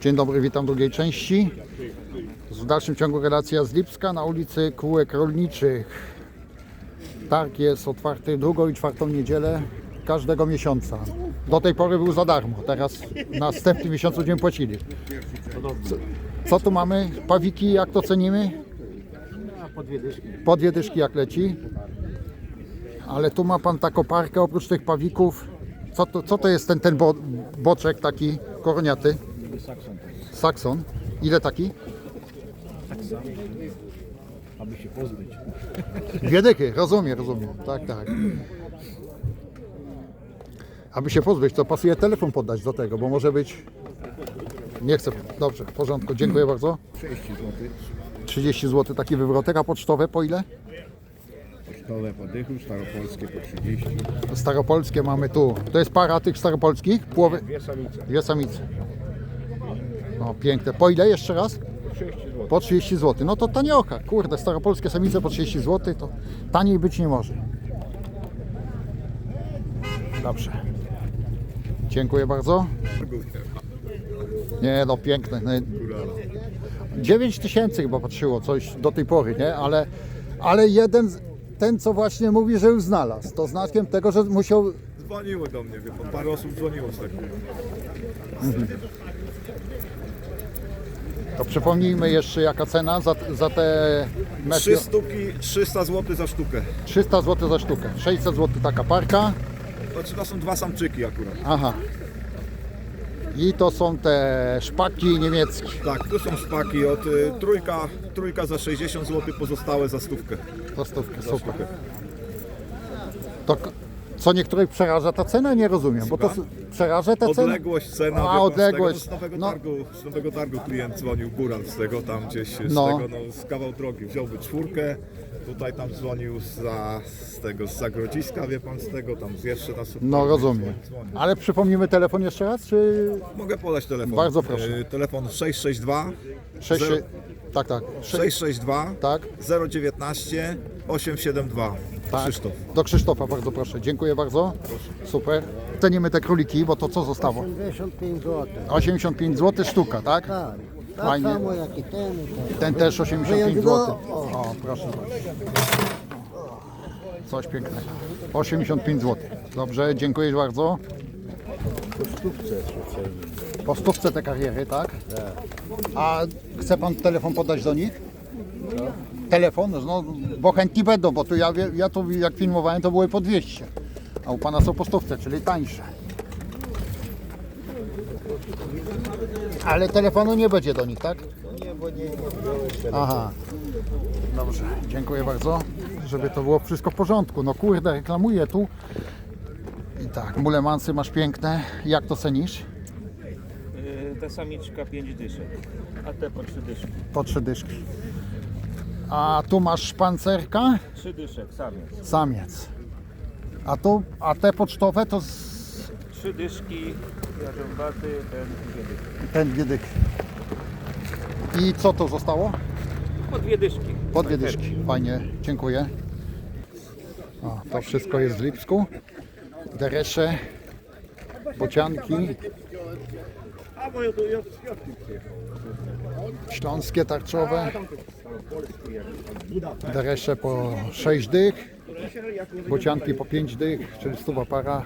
Dzień dobry, witam w drugiej części. W dalszym ciągu relacja z Lipska na ulicy Kółek Rolniczych. Targ jest otwarty drugą i czwartą niedzielę każdego miesiąca. Do tej pory był za darmo, teraz w następnym miesiącu będziemy płacili. Co, co tu mamy? Pawiki, jak to cenimy? Po dwie dyszki jak leci. Ale tu ma pan taką parkę oprócz tych pawików. Co to, co to jest ten, ten bo, boczek taki koroniaty? Sakson. Ile taki? aby się pozbyć. Dwie dychy, rozumiem, rozumiem. Tak, tak. Aby się pozbyć, to pasuje telefon poddać do tego, bo może być... Nie chcę. Dobrze, w porządku. Dziękuję bardzo. 30 zł. 30 zł taki wywrotek, a pocztowe po ile? Pocztowe po dychu, staropolskie po 30. Staropolskie mamy tu. To jest para tych staropolskich? Połowy? Dwie samice. Dwie samice. O, piękne. Po ile jeszcze raz? 30 zł. Po 30 zł. No to taniocha. Kurde, staropolskie samice po 30 zł to taniej być nie może. Dobrze. Dziękuję bardzo. Nie no, piękne. No, 9 tysięcy chyba patrzyło coś do tej pory, nie? Ale, ale jeden, ten co właśnie mówi, że już znalazł, to znakiem tego, że musiał Dzwoniły do mnie, wie pan, parę osób dzwoniło z tego. To przypomnijmy jeszcze jaka cena za, za te metry. Trzy sztuki, 300 zł za sztukę. 300 zł za sztukę. 600 zł taka parka. Znaczy to są dwa samczyki akurat. Aha. I to są te szpaki niemieckie. Tak, tu są szpaki od y, trójka, trójka za 60 zł, pozostałe za stówkę. To stówkę, super. To k- co niektórych przeraża ta cena? Nie rozumiem, bo to s- przeraża ta cena? Odległość, cena, A, wie pan, odległość. Z, tego, z, nowego No. targu, z nowego targu klient dzwonił, góral z tego tam gdzieś, z No. tego, no, z kawał drogi. Wziąłby czwórkę, tutaj tam dzwonił za, z tego, z Zagrodziska, wie pan, z tego, tam z jeszcze na super. No rozumiem. Ale przypomnimy telefon jeszcze raz, czy Mogę podać telefon. Bardzo proszę. Y, Telefon 662 6... Zero- Tak, tak. Sze- 662 Tak, 019 872 tak. Krzysztof. Do Krzysztofa bardzo proszę. Dziękuję bardzo. Super. Cenimy te króliki, bo to co zostało? 85 zł. 85 zł sztuka, tak? Tak. Tak Fajnie. samo jak i ten. i ten. Ten też 85 Wyjąć zł. O, proszę bardzo. Coś pięknego. 85 zł. Dobrze, dziękuję bardzo. Po stówce te kariery, tak? A chce pan telefon podać do nich? Telefon? No, bo chętni będą, bo tu ja, ja tu jak filmowałem to były po 200. A u pana są po stówce, czyli tańsze. Ale telefonu nie będzie do nich, tak? Aha. Dobrze, dziękuję bardzo, żeby to było wszystko w porządku. No kurde, reklamuję tu. I tak, mulemansy masz piękne. Jak to cenisz? Y, Ta samiczka 5 dyszek, a te po 3 dyszki. Po trzy dyszki. A tu masz szpancerka, 3 dyszek, samiec. samiec. A tu, a te pocztowe to z, 3 dyszki, jarząbaty, ten dwie dyszki. ten dwie dyki. I co to zostało? Po dwie dyszki. Po dwie dyszki. Fajnie, dziękuję. O, to wszystko jest w Lipsku. Deresze, bocianki. Śląskie tarczowe. Deresze po 6 dych. Bocianki po 5 dych, czyli stuwa para.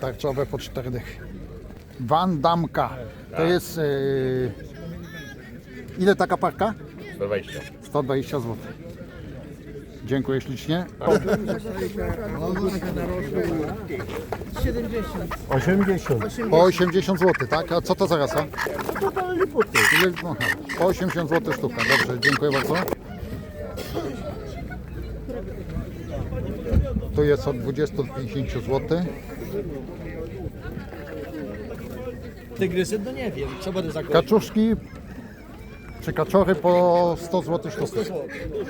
Tarczowe po 4 dych. Wandamka. To jest... Yy... Ile taka parka? 120. 120 zł. Dziękuję ślicznie. 80. Po 80 zł, tak? A co to za rasa? Ile- aha, Po 80 zł sztuka. Dobrze, dziękuję bardzo. Tu jest od 20 do 50 zł. Tygrysy, no nie wiem, co będę za Kaczuszki czy kaczory po 100 zł sztuka.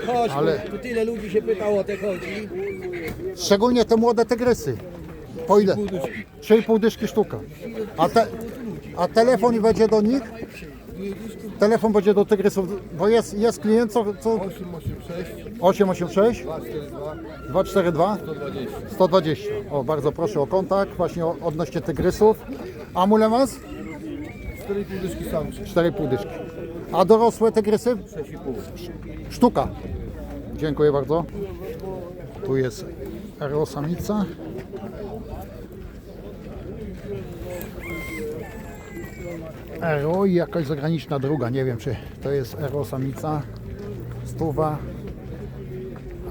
Chodź, ale- tu tyle ludzi się pytało o te chodzi. Szczególnie te młode tygrysy. Po ile? 3,5 dyszki sztuka. A, te, a telefon będzie do nich? Telefon będzie do tygrysów, bo jest, jest klient, co, co 886 242 120. O, bardzo proszę o kontakt właśnie odnośnie tygrysów. A mulemas? 4,5 dyszki samczy. 4,5 dyszki. A dorosłe tygrysy? Sztuka. Dziękuję bardzo. Tu jest Ero Ero i jakaś zagraniczna druga. Nie wiem, czy to jest Ero samica. Stuwa.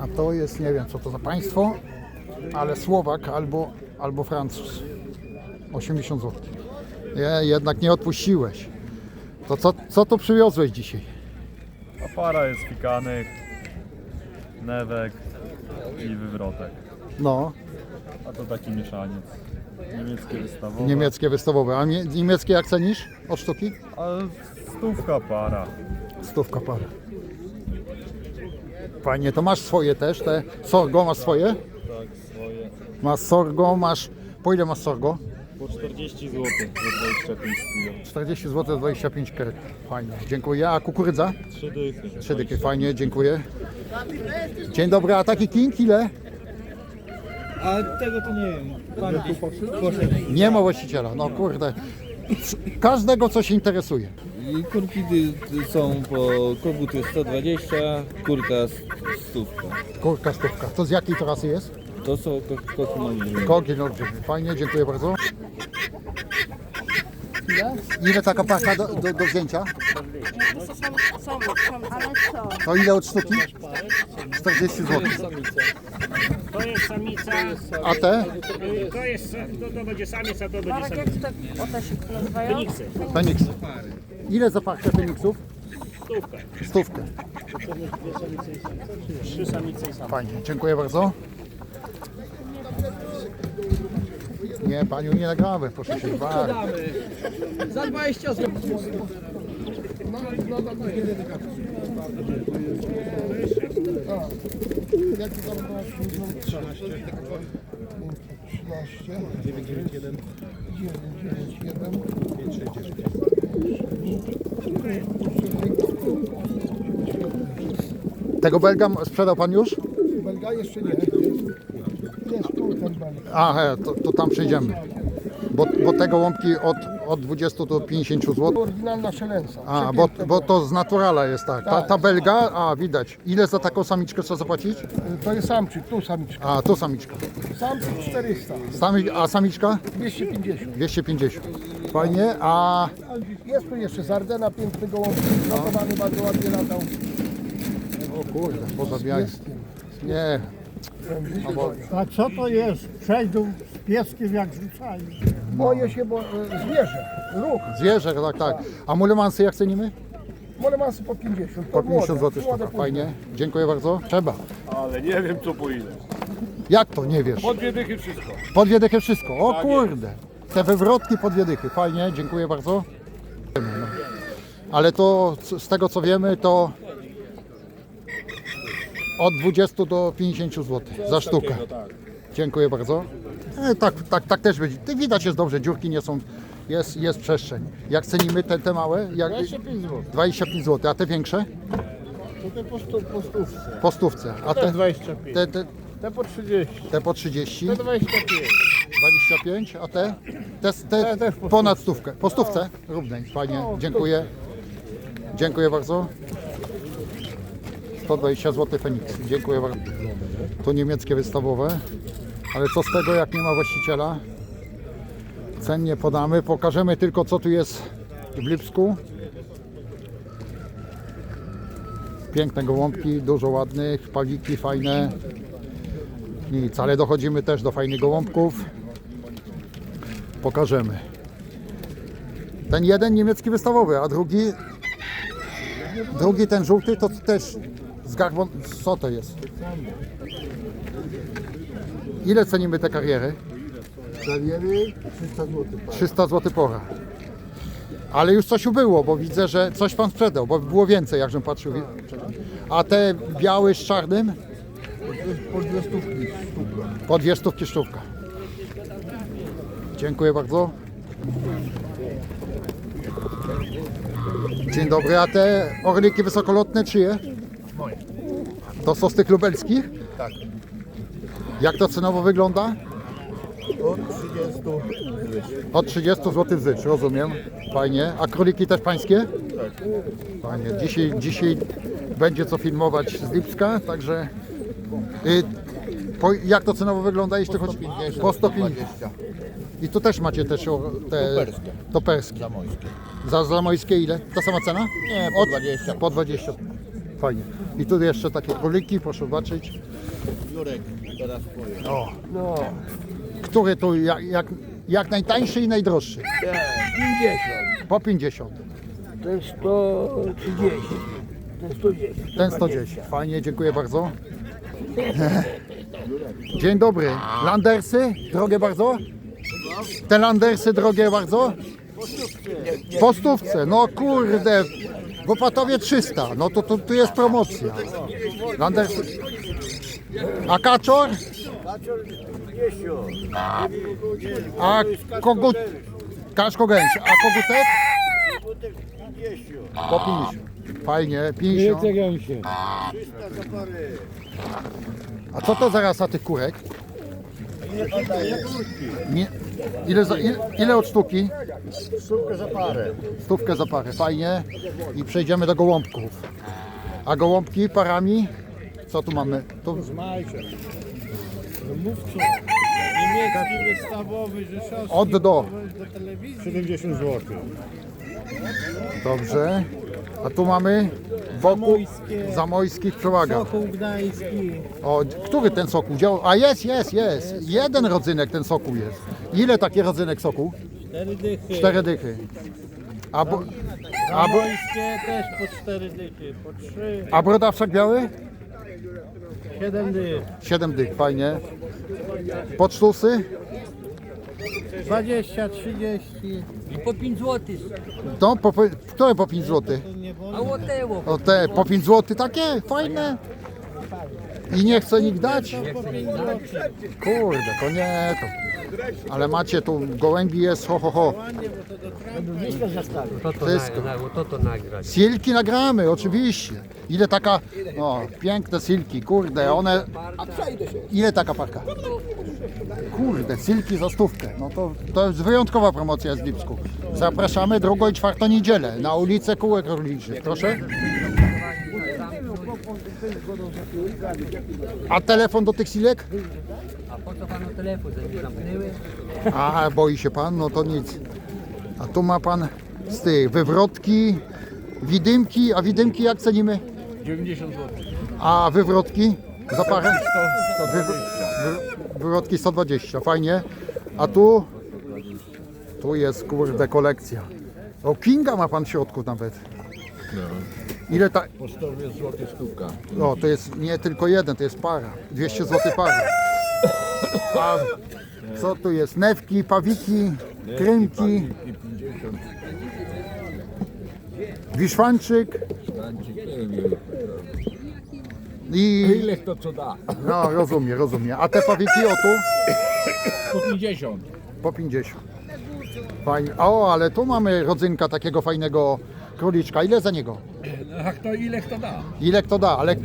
A to jest, nie wiem co to za państwo, ale Słowak albo, albo Francuz. 80 zł. Nie, jednak nie odpuściłeś. To co, co tu przywiozłeś dzisiaj? A para jest pikanych, newek i wywrotek. No, A to taki mieszaniec. Niemieckie wystawowe. niemieckie wystawowe. A nie, niemieckie jak cenisz od sztuki? A stówka para. Stówka para. Fajnie, to masz swoje też, te sorgo masz swoje? Tak, swoje. Masz sorgo, masz... Po ile masz sorgo? Po 40 zł za 25 kg. 40 zł, 25 kg. Fajnie, dziękuję. A kukurydza? 3 dychy. Trzy dyki, fajnie, dziękuję. Dzień dobry, a taki king ile? A tego to nie wiem. Pan gdzieś poszedł. Nie ma właściciela, no kurde. Każdego co się interesuje. I kurki są po koguty 120, kurka 100. Kurka stówka. To z jakiej to rasy jest? To są ko- koki olbrzymie. Kogi olbrzymi. Fajnie, dziękuję bardzo. Ile taka parka do, do, do wzięcia? To ale co? Ile od sztuki? 40 zł. To jest samica, A te? y, to jest, to, to będzie samiec, a to będzie Marek, samica. jak to one się nazywają? Feniksy, Feniksy. Ile za parkę feniksów? stówka. Stówkę. Trzy samice i samiec. Fajnie, dziękuję bardzo. Nie, paniu nie nagramy, proszę się bać. Za 20 zł. Jaki tam masz? 13. 991. 991. Tego belga sprzedał pan już? Belga jeszcze nie. Jest tu ten to, to tam przejdziemy. Bo, bo te gołąbki od, od 20 do 50 zł. Oryginalna szelensa. A, bo, bo to z naturala jest tak. Ta, ta belga, a widać. Ile za taką samiczkę trzeba zapłacić? To jest samczyk, tu samiczka. A, tu samiczka. Samczyk 400. Sami, a samiczka? 250. 250. Fajnie, a Jest tu jeszcze Zardena, piękny gołąbek. Notowany bardzo ładnie latał. o kurde, pozabijają. Nie, A co to jest? Przejdą z pieskiem jak rzucają. Boję się, bo e, zwierzę, ruch. zwierzę, tak, tak. A mulemansy jak cenimy? Molemasy po 50. Po 50 młode, zł sztuka. Fajnie, dziękuję bardzo. Trzeba. Ale nie wiem co po ile. Jak to nie wiesz? Po dwie dychy wszystko. Po dwie dychy wszystko. O kurde. Te wywrotki po dwie dychy. Fajnie, dziękuję bardzo. Ale to c- z tego co wiemy to od 20 do 50 zł za sztukę. Dziękuję bardzo. E, tak, tak, tak też będzie. Ty widać jest dobrze, dziurki nie są, jest, jest przestrzeń. Jak cenimy te, te małe? Jak, 25 zł. 25 zł, a te większe? Tutaj po, stu, po stówce. Po stówce. A Te te, 25. te, te, Te po 30. te po 30? Te 25. 25, a te? Te, te Te też po ponad stówkę. Po stówce? Równej, fajnie, dziękuję. Dziękuję bardzo. 120 zł Feniks, dziękuję bardzo. To niemieckie wystawowe, ale co z tego jak nie ma właściciela? Cen nie podamy, pokażemy tylko co tu jest w Lipsku. Piękne gołąbki, dużo ładnych, pawiki fajne. Nic, ale dochodzimy też do fajnych gołąbków. Pokażemy. Ten jeden niemiecki wystawowy, a drugi drugi ten żółty to też z garbon... Co to jest? Ile cenimy te kariery? Kariery 300 zł. 300 zł pora. Ale już coś ubyło, bo widzę, że coś pan sprzedał, bo było więcej, jakżem patrzył. A te biały z czarnym? Po dwie stówki sztuka. Po dwie stówki sztuka. Dziękuję bardzo. Dzień dobry, a te orliki wysokolotne czyje? To są z tych lubelskich? Tak. Jak to cenowo wygląda? Od 30 Od 30 zł zycz, rozumiem. Fajnie. A króliki też pańskie? Tak. Fajnie. Dzisiaj, dzisiaj będzie co filmować z Lipska, także... Y, po, jak to cenowo wygląda, jeśli chodzi? Po 150. I tu też macie też o, te Toperskie. toperskie. zamojskie. Za zamojskie ile? Ta sama cena? Nie, po 20. Po 20. Fajnie. I tu jeszcze takie króliki, proszę zobaczyć. Jurek, teraz twoje. O. Który tu jak, jak, jak najtańszy i najdroższy? 50. Po 50. Ten 130. Ten 110. Ten 110. Fajnie, dziękuję bardzo. Dzień dobry. Landersy? Drogie bardzo? Te landersy drogie bardzo? Po stówce. No kurde. W Opatowie 300. No to, to tu jest promocja. Landersy. A kaczor? A kogut... Kaszko gęś. A kogutek? Po 50. Fajnie, 50. A co to za rasa tych kurek? Nie. Ile, za, ile, ile od sztuki? Sztukę za parę. Stówkę za parę, fajnie. I przejdziemy do gołąbków. A gołąbki parami? Co tu mamy? Tu Niemiecki wystawowy, rzeszowski. od do. do telewizji. 70 zł. Dobrze. A tu mamy wokół Zamojskie. zamojskich przewaga. Sokół Gdański. O, który ten sokół działa? A jest, jest, jest. Jeden rodzynek ten sokół jest. Ile taki rodzynek soku? Cztery dychy. Cztery dychy. A, bo, a, bo, Zamojskie też po cztery dychy. Po trzy. a brodawczak biały? Siedem dych. Siedem dych, fajnie. Pocztusy? 20, 30. Po 5 zł. No, po, po, które po 5 zł? Nie A łoteło. O te po 5 zł takie fajne. I nie chce nikt dać? Po 5 zł. Kurde, to nie to. Ale macie tu gołębi jest ho ho ho. Wszystko. To to nagrać. Silki nagramy, oczywiście. Ile taka, o, piękne silki, kurde, one... Ile taka parka? Kurde, silki za stówkę. No to, to jest wyjątkowa promocja z Lipsku. Zapraszamy drugą i czwartą niedzielę na ulicę Kółek Rolniczych, proszę. A telefon do tych silek? A po co panu telefon zamknęły? A, boi się pan? No to nic. A tu ma pan z tych wywrotki, widymki, a widymki jak cenimy? 90 zł. A wywrotki za parę? Wy, wy, wywrotki 120, fajnie. A tu? Tu jest kurde kolekcja. O, Kinga ma pan w środku nawet. Ile ta... Po 100 zł sztuka. O, to jest nie tylko jeden, to jest para. 200 zł para. A co tu jest? Newki, pawiki, krymki, I 50. wiszwanczyk Francik, nie wiem ile. i... Ile to co da? No, rozumiem, rozumiem. A te pawiki o tu? Po 50. Po 50. Fajnie. O, ale tu mamy rodzynka takiego fajnego króliczka. Ile za niego? A kto ile kto da? Ile kto da? Ale,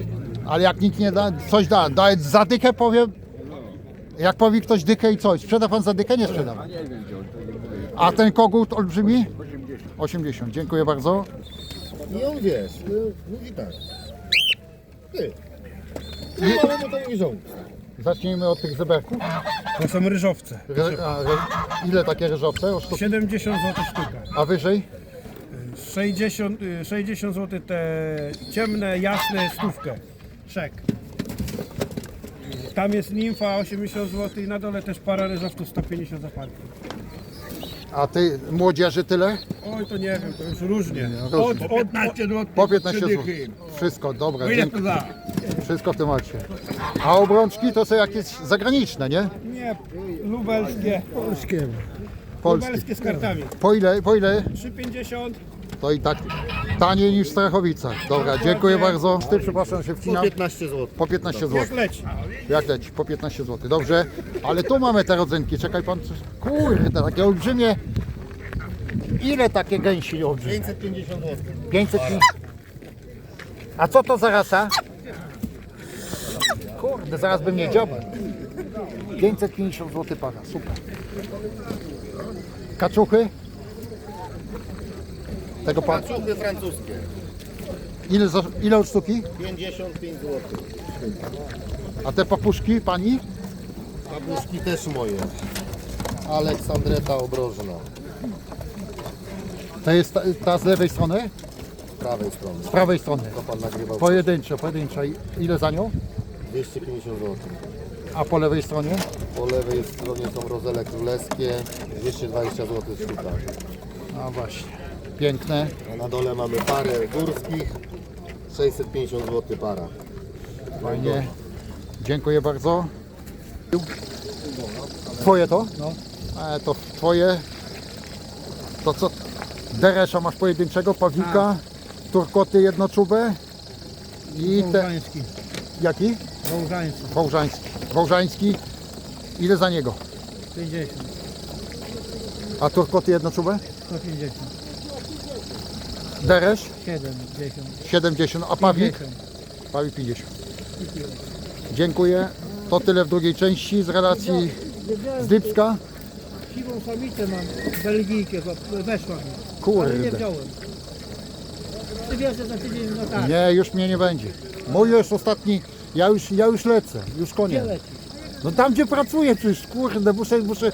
ale jak nikt nie da, coś da. Da za dykę powiem. Jak powie ktoś dykę i coś. Sprzeda pan za dykę? Nie sprzeda. Nie wiem gdzie on to mówię. A ten kogut olbrzymi? 80. Dziękuję bardzo. I on wiesz, mówi tak. Ty. Nie, ale mu nie żołd. Zacznijmy od tych zeberków. To są ryżowce. Re, a, re, ile takie ryżowce? O sztuce? 70 zł sztuka. A wyżej? 60, y, 60 zł te ciemne, jasne, stówkę. Szek. Tam jest nimfa 80 zł i na dole też para ryżowców 150 za parkę. A ty młodzieży tyle? Oj, to nie wiem, to już różnie. to Od, od, 15 zł. Po 15 zł. Wszystko, dobra. Ile Dzięki. to da? Wszystko w temacie. A obrączki to są jakieś zagraniczne, nie? nie, lubelskie. Polskie. Polskie. Lubelskie z kartami. Po ile? Po ile? 3,50. To i tak taniej niż w Strachowicach. Dobra, dziękuję bardzo. Ty, przepraszam, się Po wcinam. 15 zł. Po 15 zł. Jak leci. Jak leci? Po 15 zł. Dobrze. Ale tu mamy te rodzynki. Czekaj pan. Coś... Kurde, takie olbrzymie. Ile takie gęsi olbrzymie? 550 zł. 500. A co to za rasa? Kurde, zaraz bym nie działał. 550 zł para, super. Kaczuchy? Tego pan. Francuskie. Ile, za, ile od sztuki? 55 zł. A te papuszki pani? Babuszki też moje. Aleksandreta Obrożna. To jest ta, ta z lewej strony? Z prawej strony. Z prawej strony. To pan nagrywał Pojedynczo, pojedynczo. Ile za nią? 250 zł. A po lewej stronie? Po lewej stronie są rozele królewskie. 220 zł sztuka. A właśnie. Piękne. A na dole mamy parę górskich. 650 zł para. Fajnie. Dziękuję bardzo. Twoje to? No. E, to twoje. To co? Deresza masz pojedynczego, pawika, turkoty jednoczubę i te... Wałżański. Jaki? Wałżański. Wałżański. Wałżański. Ile za niego? 50. A turkoty jednoczubę? 150. Deresz? 70. 70, a pawik? 50. Pawik 50. Dziękuję. To tyle w drugiej części z relacji z Lipska. Siwą samicę mam, Belgijkę, weszła mi. Ale nie Kurde. wziąłem. Przywiozę za tydzień na targ. Nie, już mnie nie będzie. Mój już ostatni, ja już, ja już lecę, już Gdzie koniec. leci? No tam gdzie pracuję przecież, kurde, muszę, muszę